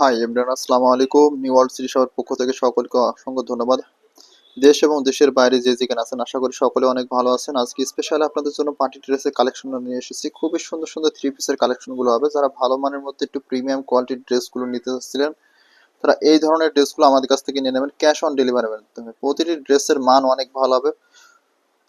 High Imran আসসালামু আলাইকুম new world city সবার পক্ষ থেকে সকলকে অসংখ্য ধন্যবাদ। দেশ এবং দেশের বাইরে যে যেখানে আছেন, আশা করি সকলে অনেক ভালো আছেন। আজকে স্পেশালি আপনাদের জন্য পার্টি ড্রেসের কালেকশন নিয়ে এসেছি। খুবই সুন্দর সুন্দর থ্রি পিসের কালেকশনগুলো হবে। যারা ভালো মানের মধ্যে একটু প্রিমিয়াম কোয়ালিটির ড্রেসগুলো নিতে চাচ্ছিলেন, তারা এই ধরনের ড্রেসগুলো আমাদের কাছ থেকে নিয়ে নেবেন। ক্যাশ অন ডেলিভারি মাধ্যমে প্রতিটি ড্রেসের মান অনেক ভালো হবে।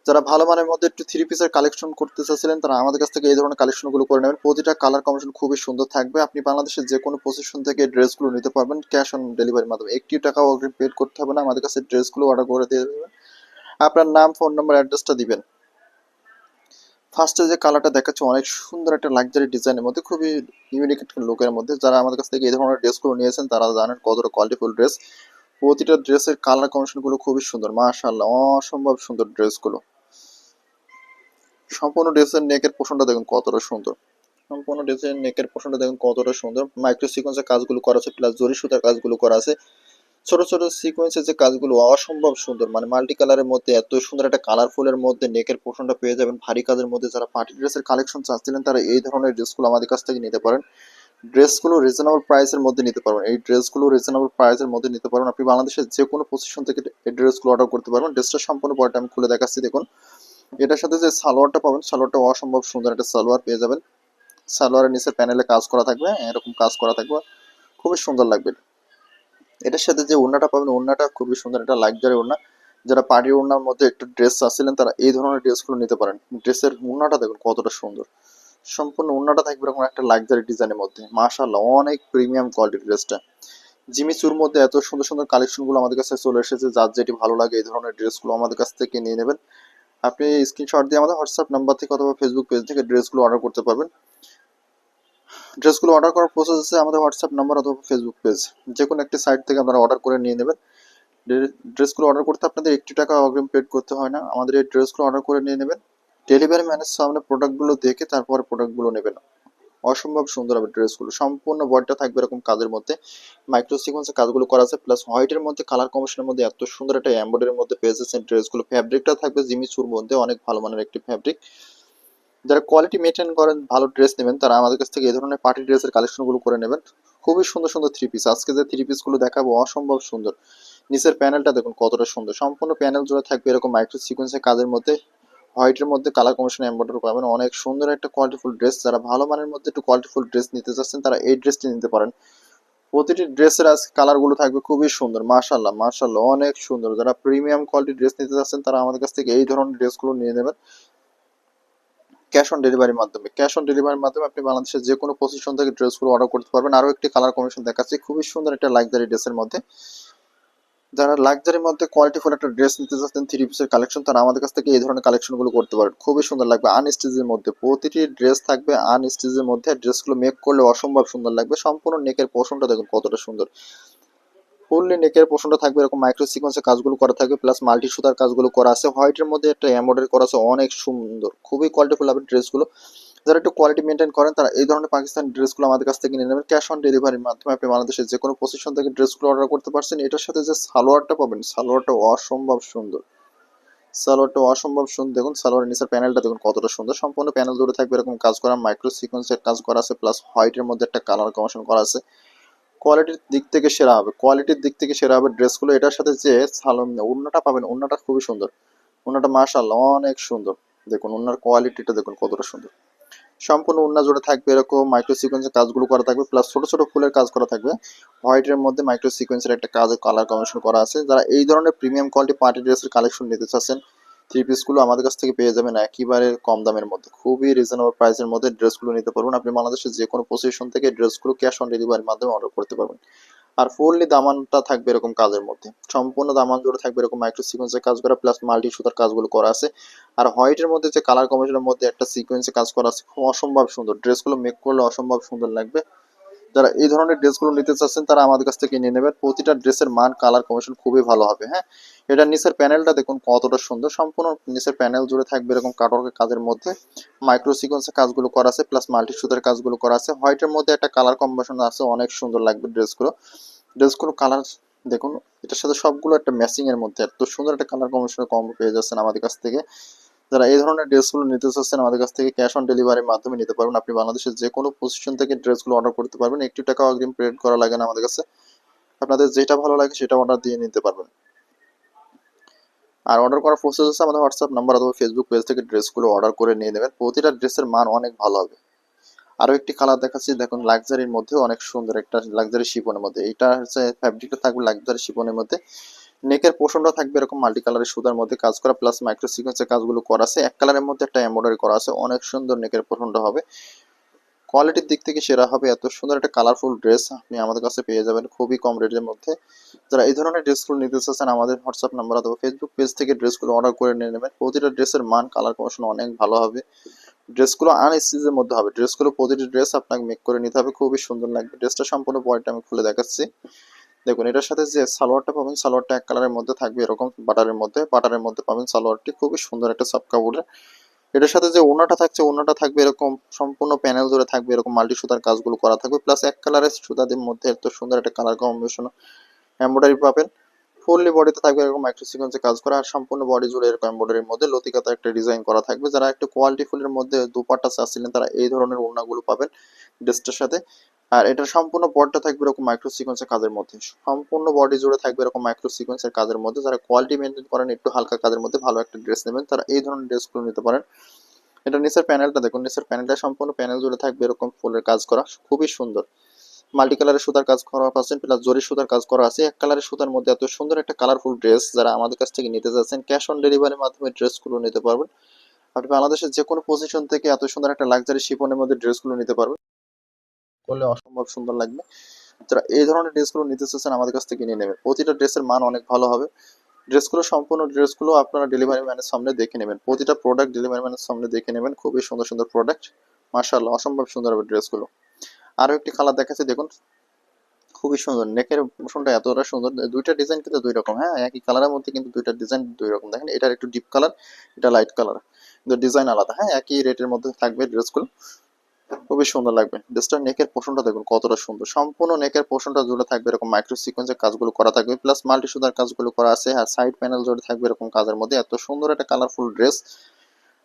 যারা ভালো মানের মধ্যে একটু থ্রি পিসের কালেকশন করতে চাচ্ছিলেন, তারা আমাদের কাছ থেকে এই ধরনের কালেকশনগুলো করে নেবেন। প্রতিটা কালার কম্বিনেশন খুবই সুন্দর থাকবে। আপনি বাংলাদেশের যে কোনো পজিশন থেকে ড্রেসগুলো নিতে পারবেন ক্যাশ অন ডেলিভারির মাধ্যমে। একটি টাকাও অগ্রিম পেড করতে হবে না, আমাদের কাছে ড্রেসগুলো অর্ডার করে দিয়ে দেবেন। আপনার নাম ফোন নাম্বার অ্যাড্রেসটা দিবেন। ফার্স্টে যে কালারটা দেখাচ্ছে, অনেক সুন্দর একটা লাক্সারি ডিজাইনের মধ্যে, খুবই ইউনিক একটা লুকের মধ্যে। যারা আমাদের কাছ থেকে এই ধরনের ড্রেসগুলো নিয়েছেন, তারা জানেন কতটা কোয়ালিটিফুল ড্রেস প্রতিটা ড্রেসের কালার কম্বিনেশনগুলো খুবই সুন্দর, মাশাআল্লাহ, অসম্ভব সুন্দর ড্রেসগুলো। সম্পূর্ণ ড্রেসের নেকের পোষণটা দেখুন কতটা সুন্দর। সম্পূর্ণ ড্রেসের নেকের পোষণটা দেখুন কতটা সুন্দর। মাইক্রো সিকোয়েন্সের কাজগুলো করা আছে প্লাস জরি সুতার কাজগুলো করা আছে। ছোট ছোট সিকোয়েন্সের যে কাজগুলো, অসম্ভব সুন্দর মানে মাল্টি কালারের মধ্যে এত সুন্দর একটা কালারফুলের মধ্যে নেকের পোষণটা পেয়ে যাবেন। ভারী কাজের মধ্যে যারা পার্টি ড্রেসের কালেকশন চাচ্ছিলেন, তারা এই ধরনের ড্রেসগুলো আমাদের কাছ থেকে নিতে পারেন। ড্রেসগুলো রিজনেবল প্রাইসের মধ্যে নিতে পারবেন। এই ড্রেসগুলো রিজনেবল প্রাইসের মধ্যে নিতে পারবেন। আপনি বাংলাদেশের যে কোনো পজিশন থেকে এই ড্রেসগুলো অর্ডার করতে পারবেন। ড্রেসটা সম্পূর্ণ পরে আমি খুলে দেখাচ্ছি, দেখুন। এটার সাথে যে সালোয়ারটা পাবেন, সালোয়ারটা অসম্ভব সুন্দর একটা সালোয়ার পেয়ে যাবেন। সালোয়ারের নিচে প্যানেলে কাজ করা থাকবে, এরকম কাজ করা থাকবে। খুবই সুন্দর লাগবে। এটার সাথে যে ওড়নাটা পাবেন, ওড়নাটা খুবই সুন্দর একটা লাক্সারি ওড়না। যারা পার্টি ওড়নার মধ্যে একটু ড্রেস চাচ্ছিলেন তারা এই ধরনের ড্রেসগুলো নিতে পারেন। ড্রেসের ওড়নাটা দেখুন কতটা সুন্দর। সম্পূর্ণ ওড়নাটা থাকবে এরকম একটা লাক্সারি ডিজাইনের মধ্যে। মাশাআল্লাহ, অনেক প্রিমিয়াম কোয়ালিটির ড্রেসটা জিমিচুর মধ্যে এত সুন্দর সুন্দর কালেকশনগুলো আমাদের কাছে চলে এসেছে, যার যেটি ভালো লাগে এই ধরনের ড্রেসগুলো আমাদের কাছ থেকে নিয়ে নেবেন। আপনি স্ক্রিনশট দিয়ে আমাদের হোয়াটসঅ্যাপ নাম্বার থেকে অথবা ফেসবুক পেজ থেকে ড্রেসগুলো অর্ডার করতে পারবেন। ড্রেসগুলো অর্ডার করার প্রসেস আছে আমাদের হোয়াটসঅ্যাপ নাম্বার অথবা ফেসবুক পেজ যে কোনো একটি সাইট থেকে আপনারা অর্ডার করে নিয়ে নেবেন। ড্রেসগুলো অর্ডার করতে আপনাদের একটি টাকা অগ্রিম পেড করতে হয় না। আমাদের এই ড্রেসগুলো অর্ডার করে নিয়ে নেবেন। ডেলিভারি ম্যানের সামনে প্রোডাক্টগুলো দেখে তারপরে প্রোডাক্টগুলো নেবেন। অসম্ভব সুন্দর হবে ড্রেসগুলো। সম্পূর্ণ বডিটা থাকবে এরকম কাজের মধ্যে। মাইক্রো সিকোয়েন্সের কাজগুলো করা আছে প্লাস হোয়াইটের মধ্যে কালার কম্বিনেশনের মধ্যে এত সুন্দর একটা এমব্রয়ডারির মধ্যে পেয়ে যাচ্ছেন ড্রেসগুলো। ফ্যাব্রিকটা থাকবে জিমিচুর মধ্যে, অনেক ভালো মানের একটি ফ্যাব্রিক যারা কোয়ালিটি মেনটেন করেন, ভালো ড্রেস নেবেন, তারা আমাদের কাছ থেকে এই ধরনের পার্টি ড্রেসের কালেকশনগুলো করে নেবেন। খুবই সুন্দর সুন্দর থ্রি পিস আজকে যে থ্রি পিসগুলো দেখাবো, অসম্ভব সুন্দর। নিচের প্যানেলটা দেখুন কতটা সুন্দর। সম্পূর্ণ প্যানেল জুড়ে থাকবে এরকম মাইক্রো সিকোয়েন্সের কাজের মধ্যে। হোয়াইটের মধ্যে কালার কমিশন এম্বয়ডারি পাবেন অনেক সুন্দর একটা কোয়ালিটিফুল ড্রেস যারা ভালো মানের মধ্যে একটু কোয়ালিটিফুল ড্রেস নিতে চাচ্ছেন, তারা এই ড্রেসটি নিতে পারেন। প্রতিটি ড্রেসের আজকে কালারগুলো থাকবে খুবই সুন্দর। মাশাল্লাহ মাশাল্লাহ অনেক সুন্দর। যারা প্রিমিয়াম কোয়ালিটি ড্রেস নিতে চাচ্ছেন, তারা আমাদের কাছ থেকে এই ধরনের ড্রেসগুলো নিয়ে নেবেন। ক্যাশ অন ডেলিভারির মাধ্যমে। ক্যাশ অন ডেলিভারির মাধ্যমে আপনি বাংলাদেশের যে কোনো পজিশন থেকে ড্রেসগুলো অর্ডার করতে পারবেন। আরও একটি কালার কমিশন দেখাচ্ছি। খুবই সুন্দর একটা লাক্সারি ড্রেসের মধ্যে। যারা লাক্সারির মধ্যে কোয়ালিটিফুল একটা ড্রেস নিতে চাচ্ছেন থ্রি পিসের কালেকশন তারা আমাদের কাছ থেকে এই ধরনের কালেকশনগুলো করতে পারেন খুবই সুন্দর লাগবে আনস্টিচের মধ্যে। প্রতিটি ড্রেস থাকবে আনস্টিচের মধ্যে। ড্রেসগুলো মেক করলে অসম্ভব সুন্দর লাগবে। সম্পূর্ণ নেকের পোষণটা দেখুন কতটা সুন্দর। ফুললি নেকের পোষণটা থাকবে এরকম মাইক্রো সিকোয়েন্সের কাজগুলো করা থাকবে প্লাস মাল্টি সুতার কাজগুলো করা আছে। হোয়াইটের মধ্যে একটা এমব্রয়ডারি করা আছে, অনেক সুন্দর। খুবই কোয়ালিটিফুল হবে ড্রেসগুলো যারা একটু কোয়ালিটি মেনটেন করেন, তারা এই ধরনের পাকিস্তানি ড্রেসগুলো আমাদের কাছ থেকে নিয়ে নেবেন। ক্যাশ অন ডেলিভারির মাধ্যমে আপনি বাংলাদেশের যে কোনো পজিশন থেকে ড্রেসগুলো অর্ডার করতে পারছেন। এটার সাথে যে সালোয়ারটা পাবেন, সালোয়ারটা অসম্ভব সুন্দর। সালোয়ারটা অসম্ভব সুন্দর। দেখুন, সালোয়ারের নিচের প্যানেলটা দেখুন কতটা সুন্দর। সম্পূর্ণ প্যানেল জুড়ে থাকবে এরকম কাজ করা মাইক্রো সিকোয়েন্সের কাজ করা আছে প্লাস হোয়াইটের মধ্যে একটা কালার কমিশন করা আছে। কোয়ালিটির দিক থেকে সেরা হবে। কোয়ালিটির দিক থেকে সেরা হবে ড্রেসগুলো এটার সাথে যে সালো ওড়নাটা পাবেন ওড়নাটা খুবই সুন্দর। ওড়নাটা মাশাআল্লাহ অনেক সুন্দর। দেখুন ওড়নার কোয়ালিটিটা দেখুন কতটা সুন্দর। সম্পূর্ণ ওড়না জুড়ে থাকবে, এরকম মাইক্রো সিকোয়েন্সের কাজগুলো করা থাকবে প্লাস ছোট ছোট ফুলের কাজ করা থাকবে। হোয়াইটের মধ্যে মাইক্রো সিকোয়েন্সের একটা কাজের কালার কমিশন করা আছে। যারা এই ধরনের প্রিমিয়াম কোয়ালিটি পার্টি ড্রেসের কালেকশন নিতে চাচ্ছেন থ্রি পিসগুলো আমাদের কাছ থেকে পেয়ে যাবেন একেবারে কম দামের মধ্যে। খুবই রিজনেবল প্রাইসের মধ্যে ড্রেসগুলো নিতে পারবেন। আপনি বাংলাদেশের যে কোনো পজিশন থেকে ড্রেসগুলো ক্যাশ অন ডেলিভারির মাধ্যমে অর্ডার করতে পারবেন। আর ফুললি দামানটা থাকবে এরকম কাজের মধ্যে। সম্পূর্ণ দামান জুড়ে থাকবে এরকম মাইক্রো সিকোয়েন্সের কাজ করা প্লাস মাল্টি সুতার কাজগুলো করা আছে। আর হোয়াইটের মধ্যে যে কালার কম্বিনেশনের মধ্যে একটা সিকোয়েন্সে কাজ করা আছে অসম্ভব সুন্দর। ড্রেসগুলো মেক করলে অসম্ভব সুন্দর লাগবে। যারা এই ধরনের ড্রেসগুলো নিতে চাচ্ছেন, তারা আমাদের কাছ থেকে নিয়ে নেবেন। প্রতিটা ড্রেসের মান কালার কমিশন খুবই ভালো হবে হ্যাঁ? এটা নিচের প্যানেলটা দেখুন কতটা সুন্দর, সম্পূর্ণ নিচের প্যানেল জুড়ে থাকবে এরকম কাটওয়ার্কের কাজের মধ্যে। মাইক্রো সিকোয়েন্সের কাজগুলো করা আছে প্লাস মাল্টি সুতার কাজগুলো করা আছে। হোয়াইটের মধ্যে একটা কালার কম্বিনেশন আছে, অনেক সুন্দর লাগবে ড্রেসগুলো। ড্রেসগুলো কালার দেখুন, এটার সাথে সবগুলো একটা ম্যাচিং এর মধ্যে, এত সুন্দর একটা কালার কম্বিনেশনের কম্বো পেয়ে যাচ্ছেন আমাদের কাছ থেকে। যারা এই ধরনের ড্রেসগুলো নিতে চাচ্ছেন, আমাদের কাছ থেকে ক্যাশ অন ডেলিভারির মাধ্যমে নিতে পারবেন। আপনি বাংলাদেশের যে কোনো পজিশন থেকে ড্রেসগুলো অর্ডার করতে পারবেন। একটি টাকা অগ্রিম পেড করা লাগে না আমাদের কাছে। আপনাদের যেটা ভালো লাগে সেটা অর্ডার দিয়ে নিতে পারবেন। আর অর্ডার করার প্রসেস হচ্ছে আমাদের হোয়াটসঅ্যাপ নাম্বার অথবা ফেসবুক পেজ থেকে ড্রেসগুলো অর্ডার করে নিয়ে নেবেন। প্রতিটা ড্রেসের মান অনেক ভালো হবে। আরও একটি কালার দেখাচ্ছি। দেখুন লাক্সারির মধ্যে অনেক সুন্দর একটা লাক্সারি শিপনের মধ্যে। এটা হচ্ছে ফ্যাব্রিকটা থাকবে লাক্সারি শিপনের মধ্যে। নেকের পোষণটা থাকবে এরকম মাল্টি কালারের সুতার মধ্যে কাজ করা প্লাস মাইক্রো সিকোয়েন্সের কাজগুলো করা আছে। এক কালারের মধ্যে একটা এমব্রয়ডারি করা আছে। অনেক সুন্দর নেকের পোষণটা হবে। কোয়ালিটির দিক থেকে সেরা হবে। এত সুন্দর একটা কালারফুল ড্রেস আপনি আমাদের কাছে পেয়ে যাবেন খুবই কম রেটের মধ্যে। যারা এই ধরনের ড্রেসগুলো নিতে চাচ্ছেন, আমাদের হোয়াটসঅ্যাপ নাম্বার অথবা ফেসবুক পেজ থেকে ড্রেসগুলো অর্ডার করে নিয়ে নেবেন। প্রতিটা ড্রেসের মান কালার কমিশন অনেক ভালো হবে। ড্রেসগুলো আনস্টিচের মধ্যে হবে। ড্রেসগুলো প্রতিটি ড্রেস আপনাকে মেক করে নিতে হবে। খুবই সুন্দর লাগবে। ড্রেসটা সম্পূর্ণ বডিটা আমি খুলে দেখাচ্ছি। দেখুন, এটার সাথে যে সালোয়ারটা পাবেন, সালোয়ারটা এক কালারের মধ্যে থাকবে, এরকম বাটারের মধ্যে। বাটারের মধ্যে পাবেন সালোয়ারটি, খুবই সুন্দর একটা সব কাপড়ের। এটার সাথে যে ওনাটা থাকছে ওনাটা থাকবে এরকম সম্পূর্ণ প্যানেল ধরে থাকবে, এরকম মাল্টি সুতার কাজগুলো করা থাকবে। প্লাস এক কালারের সুতাদের মধ্যে এত সুন্দর একটা কালার কম্বিনেশন এমব্রয়ডারি পাবেন। ফুললি বডিতে থাকবে এরকম মাইক্রো সিকোয়েন্সে কাজ করা, আর সম্পূর্ণ বডি জুড়ে এরকম এমব্রয়ডারির মধ্যে লতিকাতা একটা ডিজাইন করা থাকবে। যারা একটু কোয়ালিটি ফুলের মধ্যে দুপাট্টা চাচ্ছিলেন তারা এই ধরনের ওড়নাগুলো পাবেন ড্রেসটার সাথে। আর এটার সম্পূর্ণ বডিটা থাকবে এরকম মাইক্রো সিকোয়েন্সের কাজের মধ্যে। সম্পূর্ণ বডি জুড়ে থাকবে এরকম মাইক্রো সিকোয়েন্সের কাজের মধ্যে। যারা কোয়ালিটি মেনটেন করেন, একটু হালকা কাজের মধ্যে ভালো একটা ড্রেস নেবেন, তারা এই ধরনের ড্রেসগুলো নিতে পারেন। এটা নিচের প্যানেলটা দেখুন। নিচের প্যানেলটা সম্পূর্ণ প্যানেল জুড়ে থাকবে এরকম ফুলের কাজ করা। খুবই সুন্দর। মাল্টি কালারের সুতার কাজ করা পাচ্ছেন প্লাস জরি সুতার কাজ করা আছে। এক কালারের সুতার মধ্যে এত সুন্দর একটা কালারফুল ড্রেস যারা আমাদের কাছ থেকে নিতে যাচ্ছেন ক্যাশ অন ডেলিভারির মাধ্যমে ড্রেসগুলো নিতে পারবেন। আপনি বাংলাদেশের যে কোনো পজিশন থেকে এত সুন্দর একটা লাক্সারি শিপনের মধ্যে ড্রেসগুলো নিতে পারবেন। করলে অসম্ভব সুন্দর লাগবে। যারা এই ধরনের ড্রেসগুলো নিতে চাচ্ছেন আমাদের কাছ থেকে নিয়ে নেবেন। প্রতিটা ড্রেসের মান অনেক ভালো হবে। ড্রেসগুলো, সম্পূর্ণ ড্রেসগুলো আপনারা ডেলিভারি ম্যানের সামনে দেখে নেবেন। প্রতিটা প্রোডাক্ট ডেলিভারি ম্যানের সামনে দেখে নেবেন। খুবই সুন্দর সুন্দর প্রোডাক্ট মার্শাল্লাহ অসম্ভব সুন্দর হবে ড্রেসগুলো। আরও একটি কালার দেখাচ্ছি, দেখুন। খুবই সুন্দর। নেকের পোষণটা এতটা সুন্দর। দুইটা ডিজাইন কিন্তু দুই রকম হ্যাঁ? একই কালারের মধ্যে কিন্তু দুইটা ডিজাইন দুই রকম। দেখেন, এটার একটু ডিপ কালার এটা লাইট কালার কিন্তু ডিজাইন আলাদা হ্যাঁ? একই রেটের মধ্যে থাকবে ড্রেসগুলো। খুবই সুন্দর লাগবে। ড্রেসটার নেকের পোষণটা দেখুন, কতটা সুন্দর। সম্পূর্ণ নেকের পোষণটা জুড়ে থাকবে এরকম মাইক্রো সিকোয়েন্সের কাজগুলো করা থাকবে। প্লাস মাল্টি সুতার কাজগুলো করা আছে আর সাইড প্যানেল জুড়ে থাকবে এরকম কাজের মধ্যে। এত সুন্দর একটা কালারফুল ড্রেস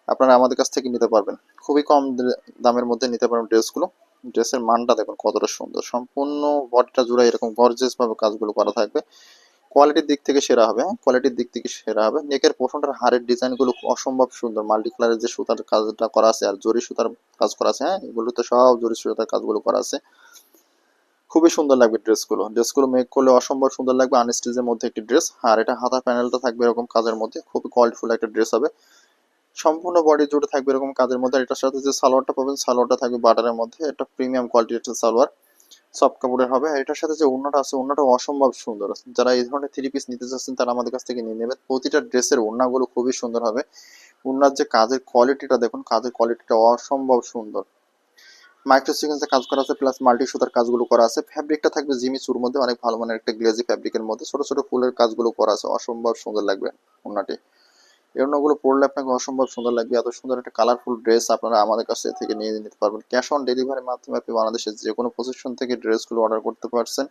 আপনারা আমাদের কাছ থেকে নিতে পারবেন। খুবই কম দামের মধ্যে নিতে পারবেন ড্রেসগুলো ড্রেসের মানটা দেখুন কতটা সুন্দর। সম্পূর্ণ বডিটা জুড়ে এরকম গর্জেস ভাবে কাজগুলো করা থাকবে। কোয়ালিটির দিক থেকে সেরা হবে কোয়ালিটির দিক থেকে সেরা হবে। নেকের পোষণটার হাড়ের ডিজাইনগুলো অসম্ভব সুন্দর। মাল্টি কালারের যে সুতার কাজটা করা আছে আর জরি সুতার কাজ করা আছে হ্যাঁ? এগুলো তো সব জরি সুতার কাজগুলো করা আছে। খুবই সুন্দর লাগবে ড্রেসগুলো ড্রেসগুলো মেক করলে অসম্ভব সুন্দর লাগবে। আনস্টিচের মধ্যে একটি ড্রেস আর এটা হাতা প্যানেলটা থাকবে এরকম কাজের মধ্যে। খুবই কোয়ালিটিফুল একটা ড্রেস হবে। সম্পূর্ণ বডি জুড়ে থাকবে এরকম কাজের মধ্যে। এটার সাথে যে সালোয়ারটা পাবেন, সালোয়ারটা থাকবে বাটারের মধ্যে। এটা প্রিমিয়াম কোয়ালিটির একটা সালোয়ার। সফট কাপড়ের হবে। আর এটার সাথে যে ওড়নাটা আছে ওড়নাটা অসম্ভব সুন্দর। যারা এই ধরনের থ্রি পিস নিতে চাচ্ছেন, তারা আমাদের কাছ থেকে নিয়ে নেবেন। প্রতিটা ড্রেসের ওড়নাগুলো খুবই সুন্দর হবে। ওড়নার যে কাজের কোয়ালিটিটা দেখুন, কাজের কোয়ালিটিটা অসম্ভব সুন্দর। মাইক্রো সিকোয়েন্সে কাজ করা আছে প্লাস মাল্টি সুতার কাজগুলো করা আছে। ফ্যাব্রিকটা থাকবে জিমি চুর মধ্যে, অনেক ভালো মানের একটা গ্লেজি ফ্যাব্রিকের মধ্যে। ছোট ছোট ফুলের কাজগুলো করা আছে, অসম্ভব সুন্দর লাগবে ওড়নাটি। এই ওড়নাগুলো পরলে আপনাকে অসম্ভব সুন্দর লাগবে। এত সুন্দর একটা কালারফুল ড্রেস আপনারা আমাদের কাছ থেকে নিয়ে নিতে পারবেন। ক্যাশ অন ডেলিভারির মাধ্যমে আপনি বাংলাদেশের যে কোনো পজিশন থেকে ড্রেসগুলো অর্ডার করতে পারছেন।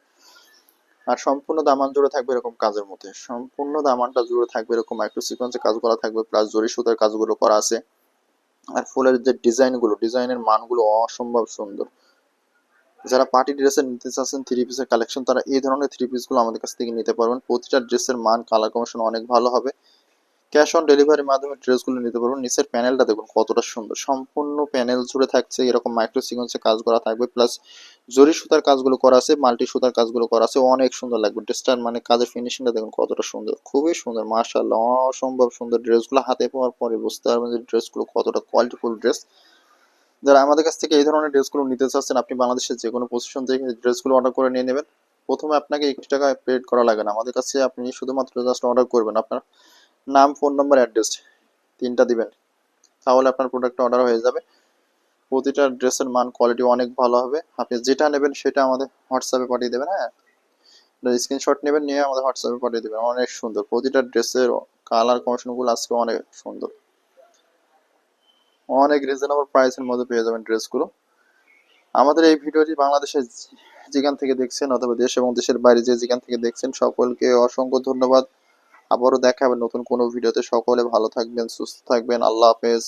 আর সম্পূর্ণ দামান জুড়ে থাকবে এরকম কাজের মধ্যে। সম্পূর্ণ দামানটা জুড়ে থাকবে এরকম মাইক্রো সিকোয়েন্সে কাজ করা থাকবে প্লাস জরি সুতার কাজগুলো করা আছে। আর ফুলের যে ডিজাইনগুলো ডিজাইনের মানগুলো অসম্ভব সুন্দর। যারা পার্টি ড্রেসের নিতে চাচ্ছেন থ্রি পিসের কালেকশন তারা এই ধরনের থ্রি পিসগুলো আমাদের কাছ থেকে নিতে পারবেন। প্রতিটা ড্রেসের মান কালার কমিশন অনেক ভালো হবে। ক্যাশ অন ডেলিভারির মাধ্যমে ড্রেসগুলো নিতে পারবেন। নিচের প্যানেলটা দেখুন কতটা সুন্দর। সম্পূর্ণ প্যানেল জুড়ে থাকছে, এরকম মাইক্রো সিকোয়েন্সে কাজ করা থাকবে। প্লাস জরি সুতার কাজগুলো করা আছে মাল্টি সুতার কাজগুলো করা আছে, অনেক সুন্দর লাগবে। ড্রেসটার মানে কাজের ফিনিশিংটা দেখুন কতটা সুন্দর। খুবই সুন্দর মার্শাল্লাহ অসম্ভব সুন্দর ড্রেসগুলো হাতে পাওয়ার পরে বুঝতে পারবেন যে ড্রেসগুলো কতটা কোয়ালিটিফুল ড্রেস যারা আমাদের কাছ থেকে এই ধরনের ড্রেসগুলো নিতে চাচ্ছেন, আপনি বাংলাদেশের যে কোনো পজিশন থেকে ড্রেসগুলো অর্ডার করে নিয়ে নেবেন। প্রথমে আপনাকে একটি টাকা পেড করা লাগে না। আমাদের কাছে আপনি শুধুমাত্র জাস্ট অর্ডার করবেন। আপনার নাম, ফোন নাম্বার, অ্যাড্রেস তিনটা দিবেন। তাহলে আপনার প্রোডাক্টটা অর্ডার হয়ে যাবে। প্রতিটা ড্রেসের মান কোয়ালিটি অনেক ভালো হবে। আপনি যেটা নেবেন সেটা আমাদের হোয়াটসঅ্যাপে পাঠিয়ে দেবেন হ্যাঁ? স্ক্রিনশট নেবেন, নিয়ে আমাদের হোয়াটসঅ্যাপে পাঠিয়ে দেবেন। অনেক সুন্দর। প্রতিটা ড্রেসের কালার কমিশনগুলো আজকে অনেক সুন্দর। অনেক রিজনেবল প্রাইসের মধ্যে পেয়ে যাবেন ড্রেসগুলো। আমাদের এই ভিডিওটি বাংলাদেশের যেখান থেকে দেখছেন অথবা দেশ এবং দেশের বাইরে যে, যেখান থেকে দেখছেন, সকলকে অসংখ্য ধন্যবাদ। আবারও দেখা হবে নতুন কোনো ভিডিওতে। সকলে ভালো থাকবেন সুস্থ থাকবেন। আল্লাহ হাফেজ।